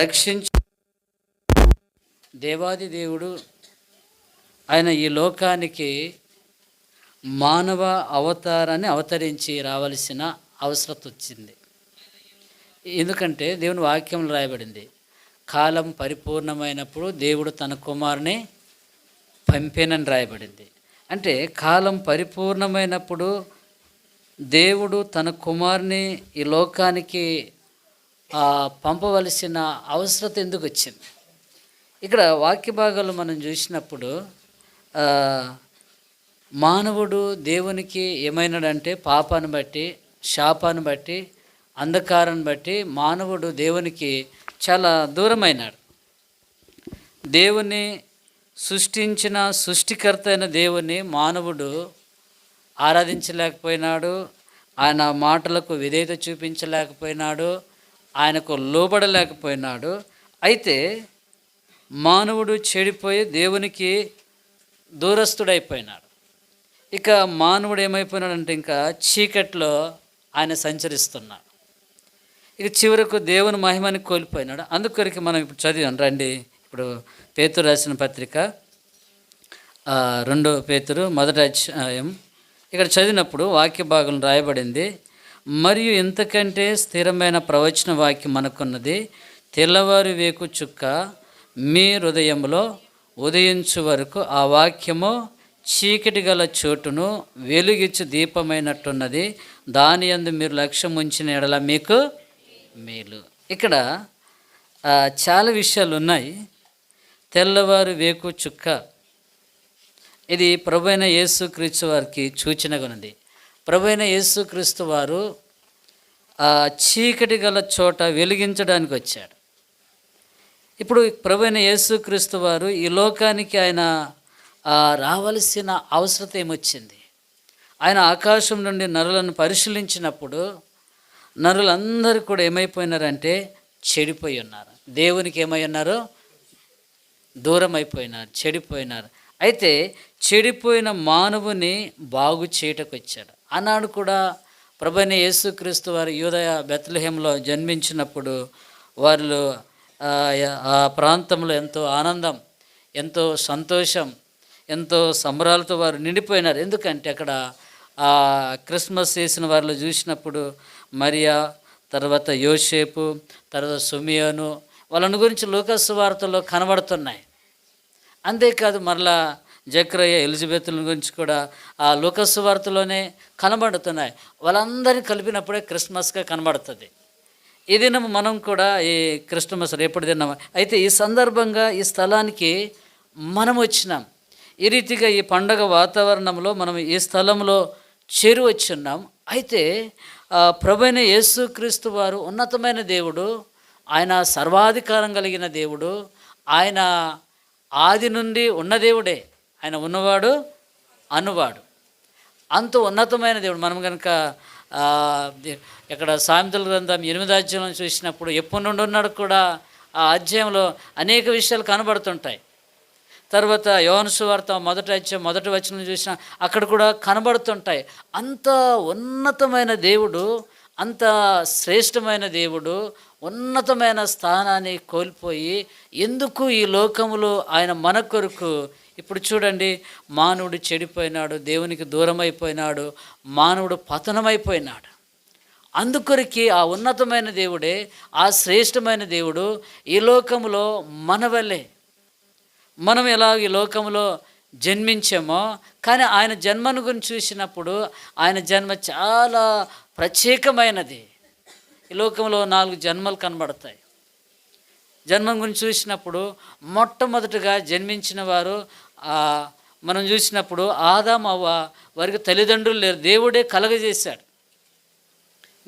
రక్షించు. దేవాది దేవుడు ఆయన ఈ లోకానికి మానవ అవతారాన్ని అవతరించి రావలసిన అవసరత వచ్చింది. ఎందుకంటే దేవుని వాక్యంలో రాయబడింది కాలం పరిపూర్ణమైనప్పుడు దేవుడు తన కుమారుని పంపేనని రాయబడింది. అంటే కాలం పరిపూర్ణమైనప్పుడు దేవుడు తన కుమారుని ఈ లోకానికి పంపవలసిన అవసరత ఎందుకు వచ్చింది? ఇక్కడ వాక్య భాగాలు మనం చూసినప్పుడు మానవుడు దేవునికి ఏమైనాడంటే పాపాన్ని బట్టి శాపాన్ని బట్టి అంధకారాన్ని బట్టి మానవుడు దేవునికి చాలా దూరమైనాడు. దేవుని సృష్టించిన సృష్టికర్త అయిన దేవుని మానవుడు ఆరాధించలేకపోయినాడు. ఆయన మాటలకు విధేయత చూపించలేకపోయినాడు. ఆయనకు లోబడలేకపోయినాడు. అయితే మానవుడు చెడిపోయి దేవునికి దూరస్తుడైపోయినాడు ఇక మానవుడు ఏమైపోయినాడంటే ఇంకా చీకట్లో ఆయన సంచరిస్తున్నాడు. ఇక చివరకు దేవుని మహిమని కోల్పోయినాడు. అందుకొరికి మనం ఇప్పుడు చదివాం. రండి ఇప్పుడు పేతురు రాసిన పత్రిక రెండో పేతురు మొదట అధ్యాయం. ఇక్కడ చదివినప్పుడు వాక్య భాగం రాయబడింది మరియు ఇంతకంటే స్థిరమైన ప్రవచన వాక్యం మనకున్నది తెల్లవారి వేకు చుక్క మీ హృదయంలో ఉదయించు వరకు ఆ వాక్యము చీకటి గల చోటును వెలుగిచ్చు దీపమైనట్టున్నది. దాని యందు మీరు లక్ష్యం ఉంచిన ఎడల మీకు మేలు. ఇక్కడ చాలా విషయాలు ఉన్నాయి. తెల్లవారు వేకు చుక్క. ఇది ప్రభైన యేసు క్రీస్తు వారికి సూచనగా ఉన్నది. ప్రభైన యేసుక్రీస్తు వారు ఆ చీకటి గల చోట వెలిగించడానికి వచ్చాడు ఇప్పుడు ప్రభైన యేసుక్రీస్తు వారు ఈ లోకానికి ఆయన రావలసిన అవసరత ఏమొచ్చింది? ఆయన ఆకాశం నుండి నరులను పరిశీలించినప్పుడు నరులందరూ కూడా ఏమైపోయినారంటే చెడిపోయి ఉన్నారు. దేవునికి ఏమై ఉన్నారు? దూరం అయిపోయినారు చెడిపోయినారు. అయితే చెడిపోయిన మానవుని బాగు చేయటకు వచ్చాడు ఆనాడు కూడా ప్రభుని యేసుక్రీస్తు వారి యూదయ బెత్లహేంలో జన్మించినప్పుడు వాళ్ళు ఆ, ప్రాంతంలో ఎంతో ఆనందం ఎంతో సంతోషం ఎంతో సంబరాలతో వారు నిండిపోయినారు. ఎందుకంటే అక్కడ ఆ క్రిస్మస్ చేసిన వారిలో చూసినప్పుడు మరియా తర్వాత యోషేపు తర్వాత సుమియోను వాళ్ళని గురించి లోకస్ వార్తల్లో కనబడుతున్నాయి. అంతేకాదు మరలా జక్రయ్య ఎలిజబెత్ల గురించి కూడా ఆ లోకస్ వార్తలోనే కనబడుతున్నాయి. వాళ్ళందరినీ కలిపినప్పుడే క్రిస్మస్గా కనబడుతుంది. ఈ దినం మనం కూడా ఈ క్రిస్టమస్ రేపటి దినం అయితే ఈ సందర్భంగా ఈ స్థలానికి మనం వచ్చినాం. ఈ రీతిగా ఈ పండగ వాతావరణంలో మనం ఈ స్థలంలో చేరువచ్చున్నాం అయితే ప్రభైన యేసుక్రీస్తు వారు ఉన్నతమైన దేవుడు ఆయన సర్వాధికారం కలిగిన దేవుడు ఆయన ఆది నుండి ఉన్న దేవుడే. ఆయన ఉన్నవాడు అనువాడు. అంత ఉన్నతమైన దేవుడు. మనం కనుక ఇక్కడ సామెతల గ్రంథం ఎనిమిది అధ్యాయంలో చూసినప్పుడు ఎప్పటి నుండి ఉన్నాడు కూడా ఆ అధ్యాయంలో అనేక విషయాలు కనబడుతుంటాయి. తర్వాత యోనసు వార్త మొదటి అధ్యాయం మొదటి వచనం చూసిన అక్కడ కూడా కనబడుతుంటాయి. అంత ఉన్నతమైన దేవుడు అంత శ్రేష్టమైన దేవుడు ఉన్నతమైన స్థానాన్ని కోల్పోయి ఎందుకు ఈ లోకములో ఆయన మన కొరకు ఇప్పుడు చూడండి మానవుడు చెడిపోయినాడు దేవునికి దూరం అయిపోయినాడు మానవుడు పతనమైపోయినాడు. అందుకొరికి ఆ ఉన్నతమైన దేవుడే ఆ శ్రేష్టమైన దేవుడు ఈ లోకములో మన వల్లే. మనం ఎలా ఈ లోకంలో జన్మించామో కానీ ఆయన జన్మను గురించి చూసినప్పుడు ఆయన జన్మ చాలా ప్రత్యేకమైనది. ఈ లోకంలో నాలుగు జన్మలు కనబడతాయి. జన్మం గురించి చూసినప్పుడు మొట్టమొదటిగా జన్మించిన వారు మనం చూసినప్పుడు ఆదాం అవ్వ వారికి తల్లిదండ్రులు లేరు. దేవుడే కలగజేశాడు.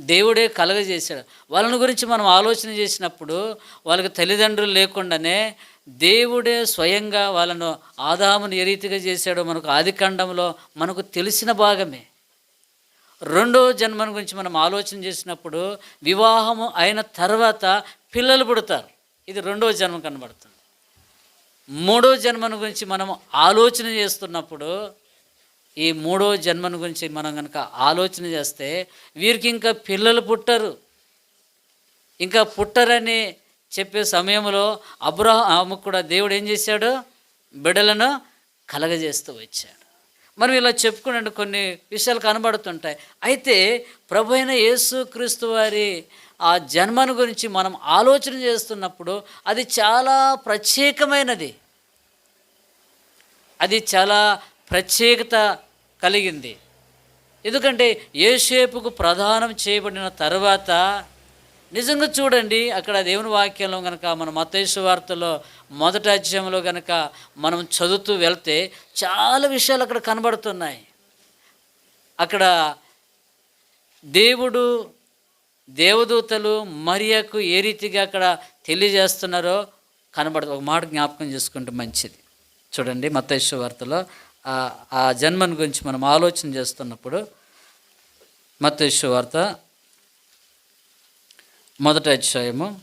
దేవుడే కలగజేశాడు. వాళ్ళని గురించి మనం ఆలోచన చేసినప్పుడు వాళ్ళకి తల్లిదండ్రులు లేకుండానే దేవుడే స్వయంగా వాళ్ళను ఆదామును ఏ రీతిగా చేశాడో మనకు ఆదికాండంలో మనకు తెలిసిన భాగమే. రెండో జన్మను గురించి మనం ఆలోచన చేసినప్పుడు వివాహము అయిన తర్వాత పిల్లలు పుడతారు. ఇది రెండో జన్మ కనబడుతుంది. మూడో జన్మను గురించి మనం ఆలోచన చేస్తున్నప్పుడు ఈ మూడో జన్మను గురించి మనం కనుక ఆలోచన చేస్తే వీరికి ఇంకా పిల్లలు పుట్టరు. ఇంకా పుట్టరని చెప్పే సమయంలో అబ్రహాము కూడా దేవుడు ఏం చేశాడు? బిడ్డలను కలగజేస్తూ వచ్చాడు. మనం ఇలా చెప్పుకున్నట్టు కొన్ని విషయాలు కనబడుతుంటాయి. అయితే ప్రభు అయిన యేసు క్రీస్తు వారి ఆ జన్మను గురించి మనం ఆలోచన చేస్తున్నప్పుడు అది చాలా ప్రత్యేకమైనది. అది చాలా ప్రత్యేకత కలిగింది. ఎందుకంటే ఏషేపుకు ప్రదానం చేయబడిన తర్వాత నిజంగా చూడండి అక్కడ దేవుని వాక్యంలో కనుక మన మతేశ్వ వార్తలో మొదటి అధ్యాయంలో కనుక మనం చదువుతూ వెళ్తే చాలా విషయాలు అక్కడ కనబడుతున్నాయి. అక్కడ దేవుడు దేవదూతలు మరియకు ఏ రీతిగా అక్కడ తెలియజేస్తున్నారో కనబడదు. ఒక మాట జ్ఞాపకం చేసుకుంటే మంచిది. చూడండి మతేశ్వ వార్తలో ఆ- ఆ జన్మను గురించి మనం ఆలోచన చేస్తున్నప్పుడు మతేశ్వ వార్త మొదటి అధ్యాయము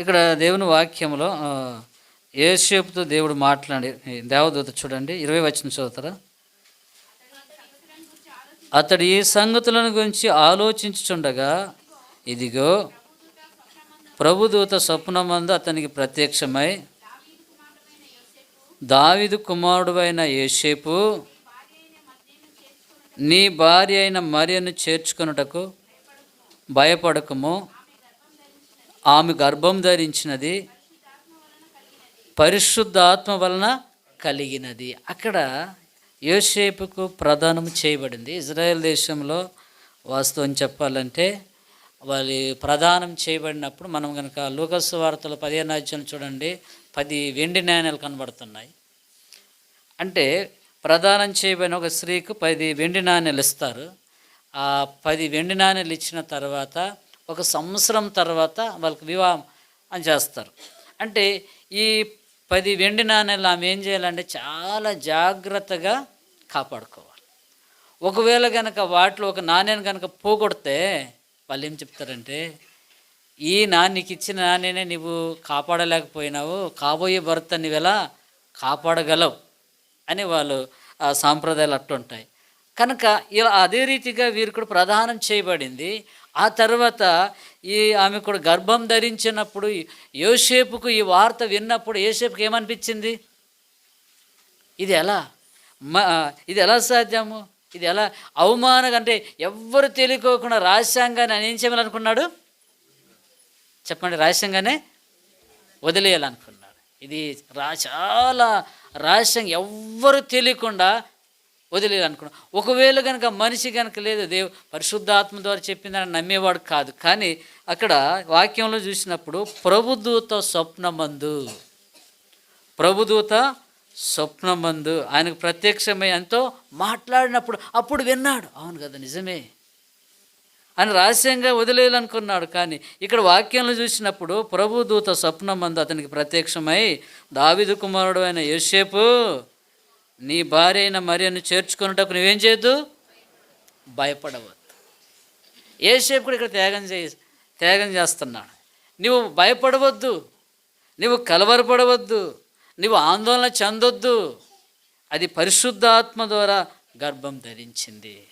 ఇక్కడ దేవుని వాక్యంలో ఏసేపుతో దేవుడు మాట్లాడి దేవదూత చూడండి ఇరవై వచ్చిన చదువుతారా? అతడు ఈ సంగతులను గురించి ఆలోచించుచుండగా ఇదిగో ప్రభుదూత స్వప్నమందు అతనికి ప్రత్యక్షమై దావిదు కుమారుడువైన యేసేపు నీ భార్య అయిన మరియను చేర్చుకొనుటకు భయపడకము. ఆమె గర్భం ధరించినది పరిశుద్ధాత్మ వలన కలిగినది. అక్కడ యోసేపుకు ప్రదానం చేయబడింది. ఇజ్రాయెల్ దేశంలో వాస్తవం చెప్పాలంటే వాళ్ళు ప్రదానం చేయబడినప్పుడు మనం కనుక లూకస్ వార్తలు పదిహేను అధ్యాయం చూడండి పది వెండి నాణ్యాలు కనబడుతున్నాయి. అంటే ప్రదానం చేయబడిన ఒక స్త్రీకు పది వెండి నాణ్యాలు ఇస్తారు. ఆ పది వెండి నాణ్యాలు ఇచ్చిన తర్వాత ఒక సంవత్సరం తర్వాత వాళ్ళకి వివాహం అని చేస్తారు. అంటే ఈ పది వెండి నాణ్యాలు ఆమె ఏం చేయాలంటే చాలా జాగ్రత్తగా కాపాడుకోవాలి. ఒకవేళ కనుక వాటిలో ఒక నాణ్యాన్ని కనుక పోగొడితే వాళ్ళు ఏం చెప్తారంటే ఈ నాన్నకి ఇచ్చిన నాణ్యనే నువ్వు కాపాడలేకపోయినావు కాబోయే భర్త నువ్వెలా కాపాడగలవు? అని వాళ్ళు ఆ సాంప్రదాయాలు అట్టుంటాయి. కనుక ఇలా అదే రీతిగా వీరు కూడా ప్రధానం చేయబడింది. ఆ తర్వాత ఈ ఆమె కూడా గర్భం ధరించినప్పుడు యోసేపుకు ఈ వార్త విన్నప్పుడు యోసేపుకి ఏమనిపించింది? ఇది ఎలా? ఇది ఎలా సాధ్యము? ఇది ఎలా? అవమానం అంటే ఎవ్వరు తెలియకోకుండా రహస్యంగానే ఆయన ఏం చేయాలనుకున్నాడు చెప్పండి రహస్యంగానే వదిలేయాలనుకున్నాడు. ఇది రా చాలా రహస్యంగా ఎవ్వరు తెలియకుండా వదిలేయాలనుకున్నాడు ఒకవేళ కనుక మనిషి కనుక లేదు దేవు పరిశుద్ధాత్మ ద్వారా చెప్పిందని నమ్మేవాడు కాదు. కానీ అక్కడ వాక్యంలో చూసినప్పుడు ప్రభుదూత స్వప్నమందు ప్రభుదూత స్వప్నమందు ఆయనకు ప్రత్యక్షమై ఎంతో మాట్లాడినప్పుడు అప్పుడు విన్నాడు. అవును కదా నిజమే. అని రహస్యంగా వదిలేయాలనుకున్నాడు. కానీ ఇక్కడ వాక్యంలో చూసినప్పుడు ప్రభుదూత స్వప్నమందు అతనికి ప్రత్యక్షమై దావిదు కుమారుడు అయిన యోసేపు నీ భార్య అయిన మరియను చేర్చుకున్నటకు నువ్వేం చేయొద్దు? భయపడవద్దు. ఏసేపు కూడా ఇక్కడ త్యాగం చే త్యాగం చేస్తున్నాడు. నువ్వు భయపడవద్దు. నువ్వు కలవరపడవద్దు. నువ్వు ఆందోళన చెందొద్దు. అది పరిశుద్ధాత్మ ద్వారా గర్భం ధరించింది.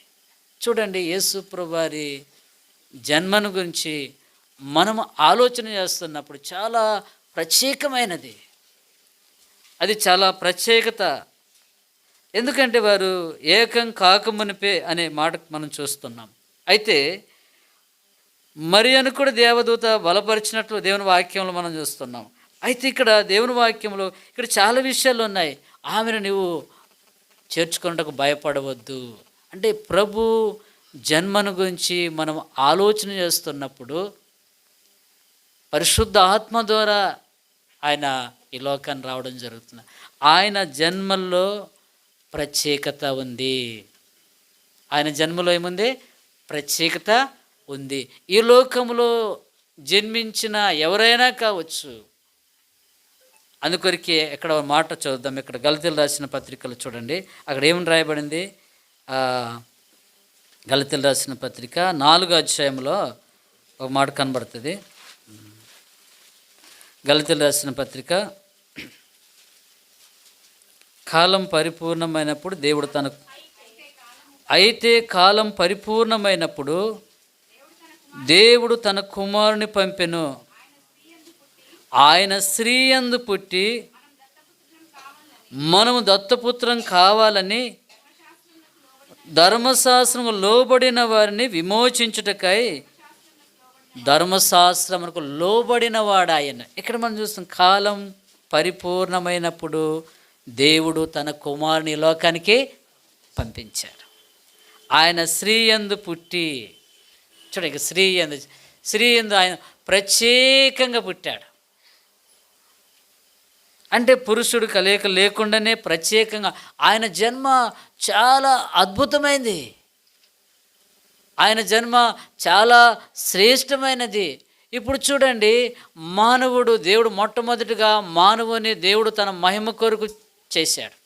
చూడండి యేసుప్రభు వారి జన్మను గురించి మనం ఆలోచన చేస్తున్నప్పుడు చాలా ప్రత్యేకమైనది. అది చాలా ప్రత్యేకత. ఎందుకంటే వారు ఏకం కాకమునిపే అనే మాట మనం చూస్తున్నాం. అయితే మరి అని కూడా దేవదూత బలపరిచినట్లు దేవుని వాక్యంలో మనం చూస్తున్నాం. అయితే ఇక్కడ దేవుని వాక్యంలో ఇక్కడ చాలా విషయాలు ఉన్నాయి. ఆమెను నువ్వు చేర్చుకున్నటకు భయపడవద్దు. అంటే ప్రభు జన్మను గురించి మనం ఆలోచన చేస్తున్నప్పుడు పరిశుద్ధ ఆత్మ ద్వారా ఆయన ఈ లోకాన్ని రావడం జరుగుతుంది. ఆయన జన్మల్లో ప్రత్యేకత ఉంది. ఆయన జన్మలో ఏముంది? ప్రత్యేకత ఉంది. ఈ లోకంలో జన్మించిన ఎవరైనా కావచ్చు. అందుకొరికి ఇక్కడ ఒక మాట చూద్దాం ఇక్కడ గలతీలు రాసిన పత్రికలు చూడండి. అక్కడ ఏమని రాయబడింది? ఆ, రాసిన పత్రిక నాలుగో అధ్యాయంలో ఒక మాట కనబడుతుంది. గలతీలు రాసిన పత్రిక కాలం పరిపూర్ణమైనప్పుడు దేవుడు తన అయితే కాలం పరిపూర్ణమైనప్పుడు దేవుడు తన కుమారుని పంపెను. ఆయన స్త్రీయందు పుట్టి మనము దత్తపుత్రం కావాలని ధర్మశాస్త్రము లోబడిన వారిని విమోచించుటకై ధర్మశాస్త్రమునకు లోబడిన వాడు ఆయన ఇక్కడ మనం చూస్తాం కాలం పరిపూర్ణమైనప్పుడు దేవుడు తన కుమారుని లోకానికి పంపించాడు ఆయన స్త్రీ పుట్టి చూడండి ఇక స్త్రీ యందు స్త్రీ ఆయన ప్రత్యేకంగా పుట్టాడు. అంటే పురుషుడు కలయిక లేకుండానే ప్రత్యేకంగా ఆయన జన్మ చాలా అద్భుతమైంది. ఆయన జన్మ చాలా శ్రేష్టమైనది. ఇప్పుడు చూడండి మానవుడు దేవుడు మొట్టమొదటిగా మానవుని దేవుడు తన మహిమ కొరకు చేశాడు.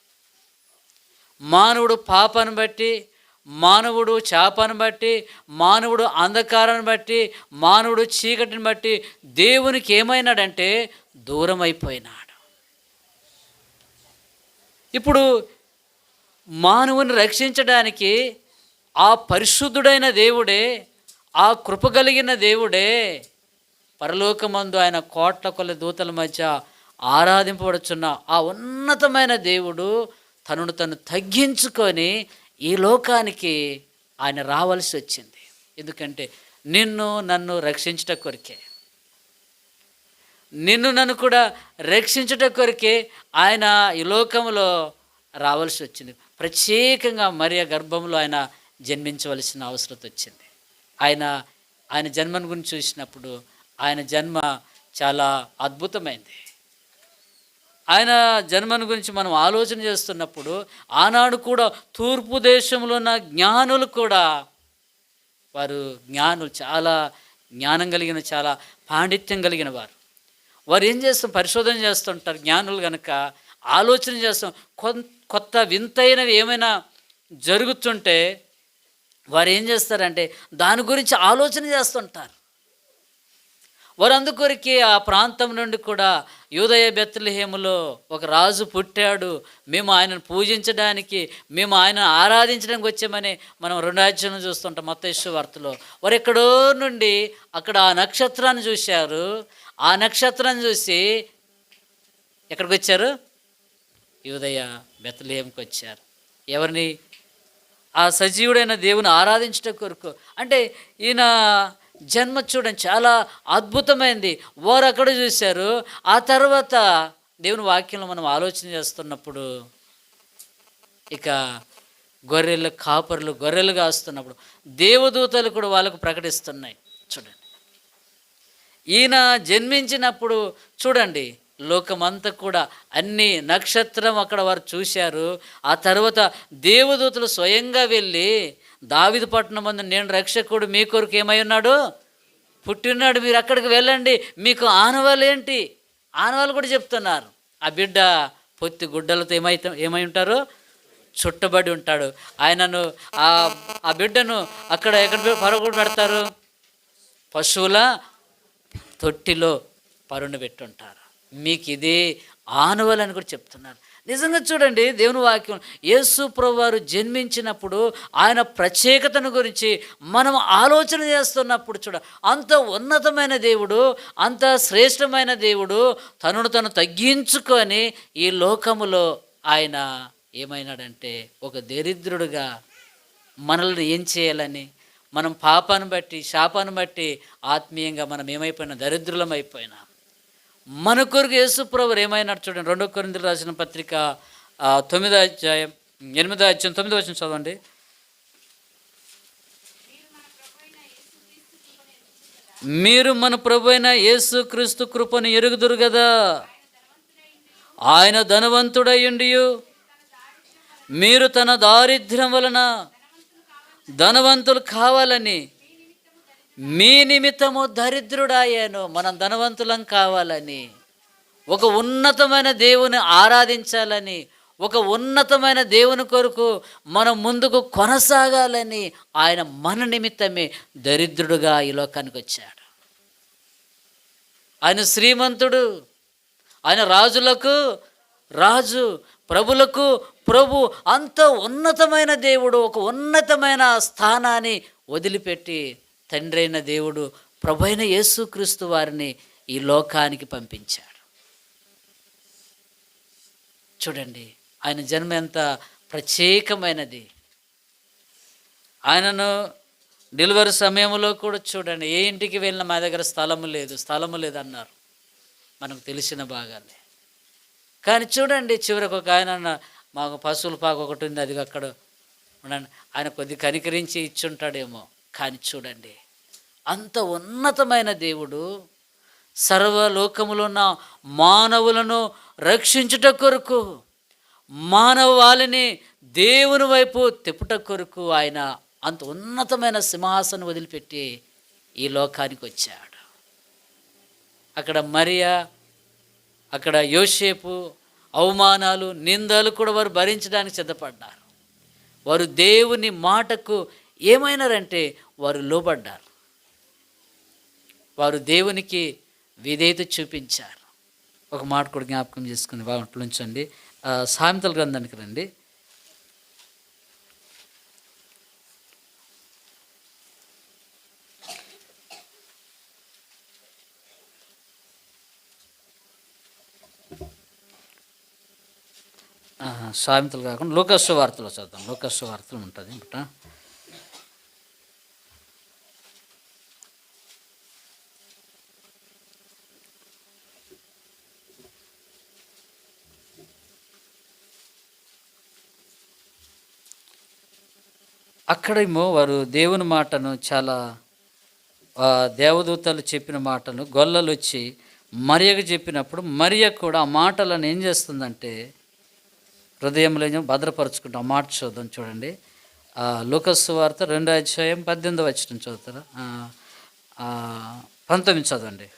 మానవుడు పాపాన్ని బట్టి మానవుడు చేపను బట్టి మానవుడు అంధకారాన్ని బట్టి మానవుడు చీకటిని బట్టి దేవునికి ఏమైనాడంటే దూరం అయిపోయినాడు ఇప్పుడు మానవుని రక్షించడానికి ఆ పరిశుద్ధుడైన దేవుడే ఆ కృప కలిగిన దేవుడే పరలోకమందు ఆయన కోట్ల కొల దూతల మధ్య ఆరాధింపబడుచున్న ఆ ఉన్నతమైన దేవుడు తనను తను తగ్గించుకొని ఈ లోకానికి ఆయన రావాల్సి వచ్చింది. ఎందుకంటే నిన్ను నన్ను రక్షించట కొరికే. నిన్ను నన్ను కూడా రక్షించుట కొరికే ఆయన ఈ లోకంలో రావాల్సి వచ్చింది. ప్రత్యేకంగా మరియ గర్భంలో ఆయన జన్మించవలసిన అవసరం వచ్చింది. ఆయన ఆయన జన్మను గురించి చూసినప్పుడు ఆయన జన్మ చాలా అద్భుతమైంది. ఆయన జన్మను గురించి మనం ఆలోచన చేస్తున్నప్పుడు ఆనాడు కూడా తూర్పు దేశంలో ఉన్న జ్ఞానులు కూడా వారు జ్ఞానులు చాలా జ్ఞానం కలిగిన చాలా పాండిత్యం కలిగిన వారు. వారు ఏం చేస్తాం? పరిశోధన చేస్తుంటారు జ్ఞానులు కనుక ఆలోచన చేస్తాం. కొత్త వింతైనవి ఏమైనా జరుగుతుంటే వారు ఏం చేస్తారంటే దాని గురించి ఆలోచన చేస్తుంటారు. వారు అందుకొరికి ఆ ప్రాంతం నుండి కూడా యూదయ బెత్తలహేములో ఒక రాజు పుట్టాడు. మేము ఆయనను పూజించడానికి మేము ఆయనను ఆరాధించడానికి వచ్చామని మనం రెండాధ్యయనం చూస్తుంటాం మత్తేశ్వ వార్తలో. వారు ఎక్కడో నుండి అక్కడ ఆ నక్షత్రాన్ని చూశారు. ఆ నక్షత్రాన్ని చూసి ఎక్కడికి వచ్చారు? యూదయ బెత్తలహేముకి వచ్చారు. ఎవరిని? ఆ సజీవుడైన దేవుని ఆరాధించట కొరకు. అంటే ఈయన జన్మ చూడండి చాలా అద్భుతమైంది. వారు అక్కడ చూశారు. ఆ తర్వాత దేవుని వాక్యంలో మనం ఆలోచన చేస్తున్నప్పుడు ఇక గొర్రెలు కాపర్లు గొర్రెలు కాస్తున్నప్పుడు దేవదూతలు కూడా వాళ్ళకు ప్రకటిస్తున్నాయి. చూడండి. ఈయన జన్మించినప్పుడు చూడండి లోకమంతా కూడా అన్ని నక్షత్రం అక్కడ వారు చూశారు. ఆ తర్వాత దేవదూతలు స్వయంగా వెళ్ళి దావిది పట్టణం మందు నేను రక్షకుడు మీ కొరకు ఏమై ఉన్నాడు? పుట్టినాడు మీరు అక్కడికి వెళ్ళండి. మీకు ఆనవాలేంటి ఆనవాళ్ళు కూడా చెప్తున్నారు. ఆ బిడ్డ పొత్తి గుడ్డలతో ఏమైతే ఏమై ఉంటారు? చుట్టబడి ఉంటాడు. ఆయనను ఆ ఆ బిడ్డను అక్కడ ఎక్కడ పరగొడు పెడతారు? పశువుల తొట్టిలో పరుండు పెట్టుంటారు. మీకు ఇది ఆనవాలని కూడా చెప్తున్నారు. నిజంగా చూడండి దేవుని వాక్యం. యేసు ప్రభువారు జన్మించినప్పుడు ఆయన ప్రత్యేకతను గురించి మనం ఆలోచన చేస్తున్నప్పుడు చూడ అంత ఉన్నతమైన దేవుడు అంత శ్రేష్టమైన దేవుడు తనను తను తగ్గించుకొని ఈ లోకములో ఆయన ఏమైనాడంటే ఒక దరిద్రుడుగా మనల్ని ఏం చేయాలని మనం పాపాన్ని బట్టి శాపాన్ని బట్టి ఆత్మీయంగా మనం ఏమైపోయినా దరిద్రులం అయిపోయినా మన కొరకు యేసుప్రభు ఏమైనా చూడండి. రెండో కొరిందులు రాసిన పత్రిక తొమ్మిదో అధ్యాయం ఎనిమిదో అధ్యాయం తొమ్మిదో వచ్చిన చదవండి. మీరు మన ప్రభు అయిన యేసు క్రీస్తు కృపను ఎరుగుదురు కదా ఆయన ధనవంతుడయ్యుండి మీరు తన దారిద్ర్యం వలన ధనవంతులు కావాలని మీ నిమిత్తము దరిద్రుడాయాను మనం ధనవంతులం కావాలని ఒక ఉన్నతమైన దేవుని ఆరాధించాలని ఒక ఉన్నతమైన దేవుని కొరకు మనం ముందుకు కొనసాగాలని ఆయన మన నిమిత్తమే దరిద్రుడుగా ఈ లోకానికి వచ్చాడు. ఆయన శ్రీమంతుడు ఆయన రాజులకు రాజు ప్రభులకు ప్రభు అంత ఉన్నతమైన దేవుడు ఒక ఉన్నతమైన స్థానాన్ని వదిలిపెట్టి తండ్రి దేవుడు ప్రభు అయిన యేసుక్రీస్తు వారిని ఈ లోకానికి పంపించాడు. చూడండి ఆయన జన్మ ఎంత ప్రత్యేకమైనది. ఆయనను డెలివరీ సమయంలో కూడా చూడండి ఏ ఇంటికి వెళ్ళిన మా దగ్గర స్థలము లేదు స్థలము లేదన్నారు. మనకు తెలిసిన భాగాలే. కానీ చూడండి చివరికి ఒక ఆయన మాకు పశువుల పాక ఒకటి ఉంది అది అక్కడ ఉండండి. ఆయన కొద్ది కనికరించి ఇచ్చుంటాడేమో. కానీ చూడండి అంత ఉన్నతమైన దేవుడు సర్వలోకములో ఉన్న మానవులను రక్షించుట కొరకు మానవాళిని దేవుని వైపు తిప్పుట కొరకు ఆయన అంత ఉన్నతమైన సింహాసనం వదిలిపెట్టి ఈ లోకానికి వచ్చాడు. అక్కడ మరియా అక్కడ యోసేపు అవమానాలు నిందలు కూడా వారు భరించడానికి సిద్ధపడ్డారు. వారు దేవుని మాటకు ఏమైనారంటే వారు లోబడ్డారు. వారు దేవునికి విధేయత చూపించారు. ఒక మాట కూడా జ్ఞాపకం చేసుకుని వాటిలో ఉంచండి. సామెతల గ్రంథానికి రండి. ఆహా, సామెతలు కాకుండా లోకస్సు వార్తలు చదువుతాం. లోకస్సు వార్తలు ఉంటుంది. అక్కడేమో వారు దేవుని మాటను చాలా దేవదూతలు చెప్పిన మాటను గొల్లలు వచ్చి మరియకు చెప్పినప్పుడు మరియ కూడా ఆ మాటలను ఏం చేస్తుందంటే హృదయంలో ఏమో భద్రపరుచుకుంటాం ఆ మాట చూద్దాం చూడండి. ఆ, వార్త రెండో అధ్యాయం పద్దెనిమిది వచ్చిన చదువుతారా? పంతొమ్మిది చదవండి.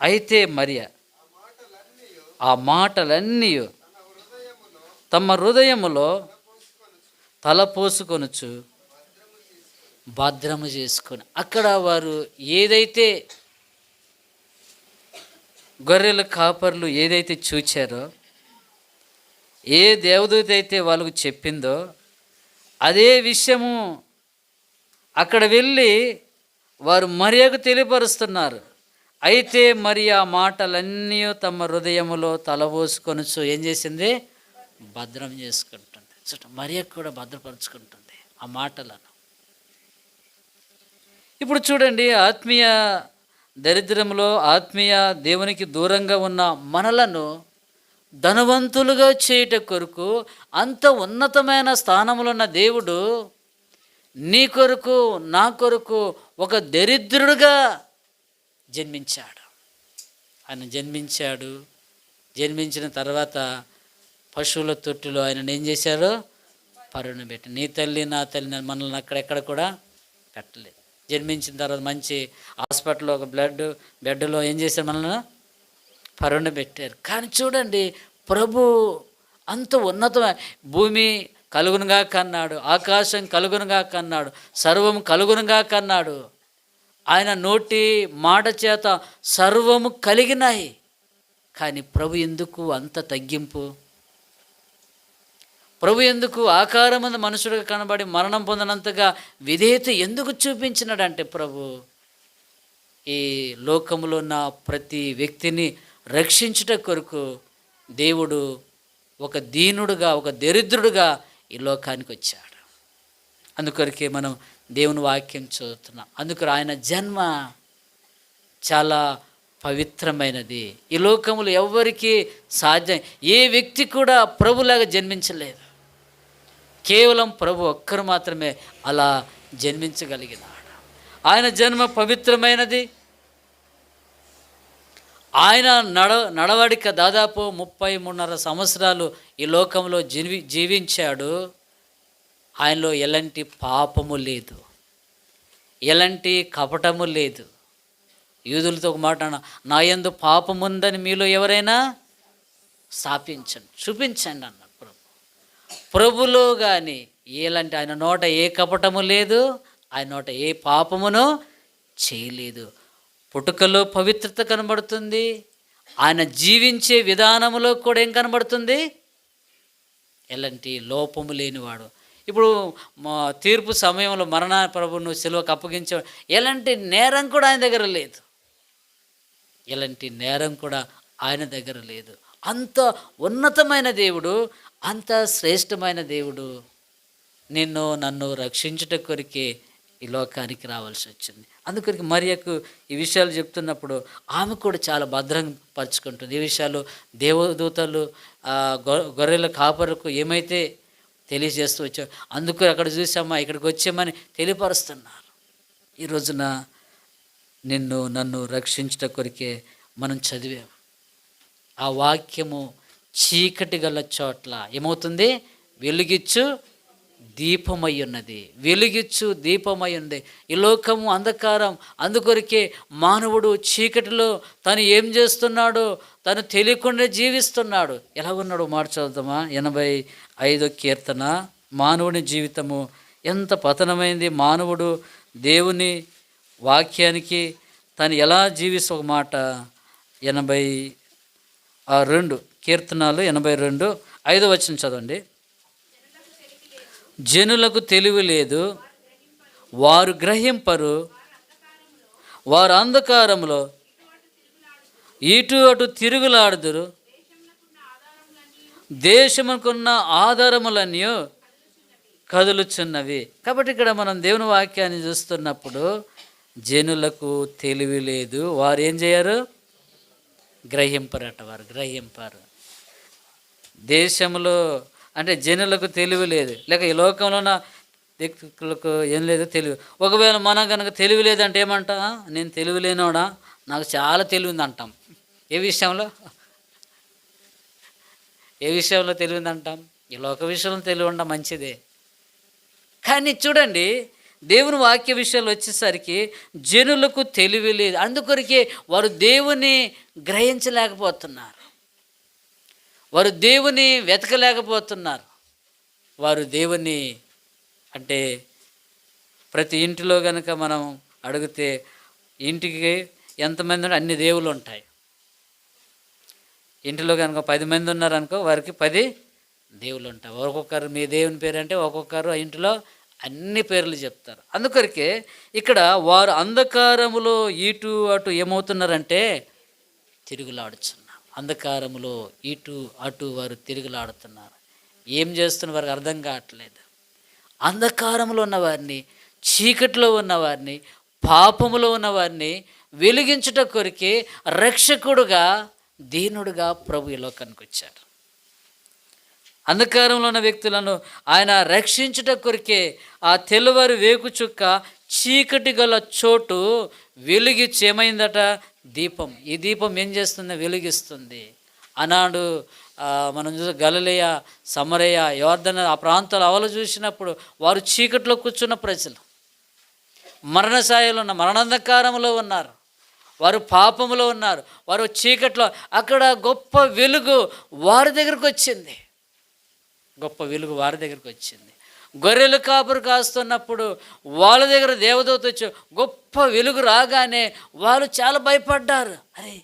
అయితే మరియ ఆ మాటలన్నీ తమ హృదయములో తల పోసుకొనచ్చు. భద్రము చేసుకొని. అక్కడ వారు ఏదైతే గొర్రెల కాపర్లు ఏదైతే చూచారో ఏ దేవదూత అయితే వాళ్ళకు చెప్పిందో అదే విషయము అక్కడ వెళ్ళి వారు మరియకు తెలియపరుస్తున్నారు. అయితే మరి ఆ మాటలన్నీ తమ హృదయములో తలబోసుకొనొచ్చు ఏం చేసింది? భద్రం చేసుకుంటారు. చూడ మరియకు కూడా భద్రపరుచుకుంటుంది ఆ మాటలను. ఇప్పుడు చూడండి ఆత్మీయ దరిద్రంలో ఆత్మీయ దేవునికి దూరంగా ఉన్న మనలను ధనవంతులుగా చేయుట కొరకు అంత ఉన్నతమైన స్థానంలో ఉన్న దేవుడు నీ కొరకు నా కొరకు ఒక దరిద్రుడుగా జన్మించాడు. ఆయన జన్మించాడు. జన్మించిన తర్వాత పశువుల తొట్టిలో ఆయన ఏం చేశారు? పరుణ పెట్టి. నీ తల్లి నా తల్లి మనల్ని అక్కడెక్కడ కూడా పెట్టలేదు జన్మించిన తర్వాత మంచి హాస్పిటల్లో ఒక బ్లడ్ బెడ్లో ఏం చేశారు మనల్ని? పరుణ పెట్టారు. కానీ చూడండి ప్రభు అంత ఉన్నతమైన భూమి కలుగునుగా కన్నాడు ఆకాశం కలుగునుగా కన్నాడు సర్వం కలుగునుగా కన్నాడు. ఆయన నోటి మాట చేత సర్వము కలిగినాయి. కానీ ప్రభు ఎందుకు అంత తగ్గింపు? ప్రభు ఎందుకు ఆకారమందు మనుషుడిగా కనబడి మరణం పొందినంతగా విధేయత ఎందుకు చూపించినాడంటే ప్రభు? ఈ లోకములో ఉన్న ప్రతి వ్యక్తిని రక్షించుట కొరకు దేవుడు ఒక దీనుడుగా ఒక దరిద్రుడుగా ఈ లోకానికి వచ్చాడు. అందుకొరకే మనం దేవుని వాక్యం చదువుతున్నాం. అందుకు ఆయన జన్మ చాలా పవిత్రమైనది. ఈ లోకములు ఎవ్వరికీ సాధ్యం ఏ వ్యక్తి కూడా ప్రభులాగా జన్మించలేదు. కేవలం ప్రభు ఒక్కరు మాత్రమే అలా జన్మించగలిగినాడు. ఆయన జన్మ పవిత్రమైనది. ఆయన నడ నడవడిక దాదాపు ముప్పై మూడున్నర సంవత్సరాలు ఈ లోకంలో జీవి జీవించాడు. ఆయనలో ఎలాంటి పాపము లేదు. ఎలాంటి కపటము లేదు. యూదులతో ఒక మాట అన్న, నా ఎందు పాపముందని మీలో ఎవరైనా స్థాపించండి చూపించండి అన్న ప్రభులో కానీ ఎలాంటి ఆయన నోట ఏ కపటము లేదు ఆయన నోట ఏ పాపమును చేయలేదు. పుట్టుకలో పవిత్రత కనబడుతుంది. ఆయన జీవించే విధానంలో కూడా ఏం కనబడుతుంది? ఎలాంటి లోపము లేనివాడు. ఇప్పుడు మా తీర్పు సమయంలో మరణ ప్రభును సెలవుకు అప్పగించే ఎలాంటి నేరం కూడా ఆయన దగ్గర లేదు. ఎలాంటి నేరం కూడా ఆయన దగ్గర లేదు. అంత ఉన్నతమైన దేవుడు అంత శ్రేష్టమైన దేవుడు నిన్ను నన్ను రక్షించుట కొరికే ఈ లోకానికి రావాల్సి వచ్చింది. అందుకొరికి మరియకు ఈ విషయాలు చెప్తున్నప్పుడు ఆమె కూడా చాలా భద్రం పరుచుకుంటుంది. ఈ విషయాలు దేవదూతలు గొ- గొర్రెల కాపరకు ఏమైతే తెలియజేస్తూ వచ్చావు అందుకు అక్కడ చూసామా ఇక్కడికి వచ్చామని తెలియపరుస్తున్నారు. ఈ రోజున నిన్ను నన్ను రక్షించుట కొరికే మనం చదివాం. ఆ వాక్యము చీకటి గల చోట్ల ఏమవుతుంది? వెలుగిచ్చు దీపమై ఉన్నది వెలుగిచ్చు దీపమై ఉంది ఈ లోకము అంధకారం. అందుకొరికే మానవుడు చీకటిలో తను ఏం చేస్తున్నాడో? తను తెలియకుండా జీవిస్తున్నాడు. ఎలా ఉన్నాడు మాట ఎనభై ఐదో కీర్తన. మానవుని జీవితము ఎంత పతనమైంది. మానవుడు దేవుని వాక్యానికి తను ఎలా జీవిస్తూ? ఒక మాట. ఎనభై ఆ రెండు. కీర్తనాలు ఎనభై రెండు ఐదు వచ్చిన చదవండి. జనులకు తెలివి లేదు వారు గ్రహింపరు వారు అంధకారంలో ఇటు అటు తిరుగులాడుదురు. దేశముకున్న ఆధారములన్నీ కదులుచున్నవి. కాబట్టి ఇక్కడ మనం దేవుని వాక్యాన్ని చూస్తున్నప్పుడు జనులకు తెలివి లేదు వారు ఏం చేయరు? గ్రహింపరట వారు గ్రహింపారు. దేశంలో అంటే జనులకు తెలివి లేదు. లేక ఈ లోకంలో ఉన్న వ్యక్తులకు ఏం లేదు తెలివి. ఒకవేళ మనం కనుక తెలివి లేదంటే ఏమంటా నేను తెలివి లేనోడా? నాకు చాలా తెలివి ఉంది అంటాం ఏ విషయంలో? ఏ విషయంలో తెలివి అంటాం ఈ లోక విషయంలో తెలివి ఉండడం మంచిదే. కానీ చూడండి దేవుని వాక్య విషయాలు వచ్చేసరికి జనులకు తెలివి లేదు. అందుకొరికే వారు దేవుని గ్రహించలేకపోతున్నారు. వారు దేవుని వెతకలేకపోతున్నారు. వారు దేవుని అంటే ప్రతి ఇంటిలో కనుక మనం అడిగితే ఇంటికి ఎంతమంది అన్ని దేవుళ్ళు ఉంటాయి. ఇంటిలో కనుక పది మంది ఉన్నారనుకో వారికి పది దేవుళ్ళు ఉంటాయి. ఒక్కొక్కరు మీ దేవుని పేరు అంటే ఒక్కొక్కరు ఆ ఇంటిలో అన్ని పేర్లు చెప్తారు. అందుకొరికే ఇక్కడ వారు అంధకారములో ఇటు అటు ఏమవుతున్నారంటే తిరుగులాడుచున్నారు. అంధకారములో ఇటు అటు వారు తిరుగులాడుతున్నారు. ఏం చేస్తున్న వారికి అర్థం కావట్లేదు. అంధకారంలో ఉన్నవారిని చీకటిలో ఉన్నవారిని పాపములో ఉన్నవారిని వెలిగించుట కొరికే రక్షకుడుగా దీనుడుగా ప్రభు ఈ లోకానికి వచ్చారు. అంధకారంలో ఉన్న వ్యక్తులను ఆయన రక్షించుట కొరికే ఆ తెల్లవారు వేకు చుక్క చీకటి గల చోటు వెలిగిచ్చి ఏమైందట దీపం. ఈ దీపం ఏం చేస్తుంది? వెలిగిస్తుంది. ఆనాడు మనం చూసే గలలేయ సమరయ్య యోర్ధన ఆ ప్రాంతాలు అవలు చూసినప్పుడు వారు చీకట్లో కూర్చున్న ప్రజలు. మరణశాయిలో ఉన్న మరణాంధకారంలో ఉన్నారు. వారు పాపములో ఉన్నారు. వారు చీకట్లో అక్కడ గొప్ప వెలుగు వారి దగ్గరకు వచ్చింది. గొప్ప వెలుగు వారి దగ్గరకు వచ్చింది. గొర్రెలు కాపురు కాస్తున్నప్పుడు వాళ్ళ దగ్గర దేవదూత వచ్చి గొప్ప వెలుగు రాగానే వాళ్ళు చాలా భయపడ్డారు. అరే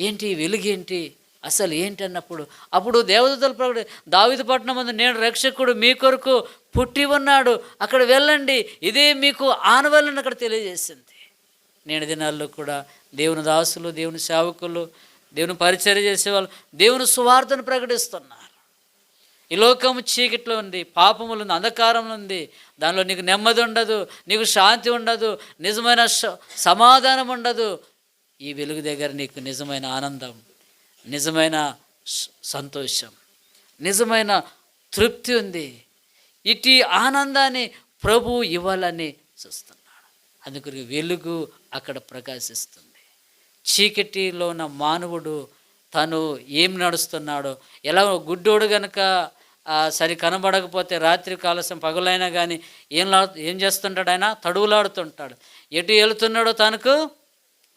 ఏంటి వెలుగేంటి అసలు ఏంటి అన్నప్పుడు? అప్పుడు దేవదూతలు ప్రకటి దావిదపట్నం ముందు నేను రక్షకుడు మీ కొరకు పుట్టి ఉన్నాడు అక్కడ వెళ్ళండి ఇదే మీకు ఆనవాళ్ళని అక్కడ తెలియజేసింది. నేను దినాల్లో కూడా దేవుని దాసులు దేవుని సేవకులు దేవుని పరిచయం చేసేవాళ్ళు దేవుని సువార్తను ప్రకటిస్తున్నారు. ఈ లోకము చీకట్లో ఉంది పాపములు ఉంది అంధకారంలో ఉంది. దానిలో నీకు నెమ్మది ఉండదు నీకు శాంతి ఉండదు నిజమైన స- సమాధానం ఉండదు. ఈ వెలుగు దగ్గర నీకు నిజమైన ఆనందం నిజమైన సంతోషం నిజమైన తృప్తి ఉంది. ఇటు ఆనందాన్ని ప్రభు ఇవ్వాలని చూస్తున్నాడు. అందుకు వెలుగు అక్కడ ప్రకాశిస్తుంది. చీకటిలో ఉన్న మానవుడు తను ఏం నడుస్తున్నాడో ఎలా గుడ్డోడు గనక సరి కనబడకపోతే రాత్రి కాలసం పగులైనా కానీ ఏం లా ఏం చేస్తుంటాడు ఆయన? తడువులాడుతుంటాడు. ఎటు వెళుతున్నాడో తనకు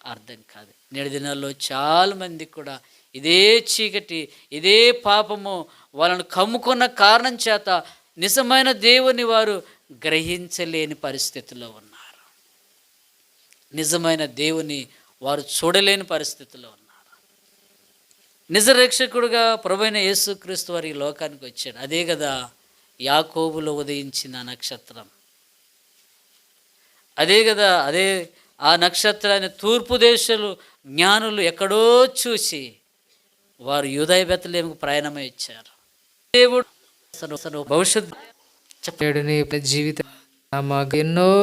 అర్థం కాదు. నేడు దినాల్లో చాలామంది కూడా ఇదే చీకటి ఇదే పాపము వాళ్ళను కమ్ముకున్న కారణం చేత నిజమైన దేవుని వారు గ్రహించలేని పరిస్థితిలో ఉన్నారు. నిజమైన దేవుని వారు చూడలేని పరిస్థితిలో ఉన్నారు. నిజ రక్షకుడుగా ప్రభైన యేసుక్రీస్తు వారి లోకానికి వచ్చాడు. అదే కదా యాకోబులో ఉదయించిన నక్షత్రం. అదే కదా అదే ఆ నక్షత్రాన్ని తూర్పు దేశాలు జ్ఞానులు ఎక్కడో చూసి వారు యూదయ బెత్తలేముకు ప్రయాణమై ఇచ్చారు దేవుడు భవిష్యత్తు చెప్పాడు జీవితం ఎన్నో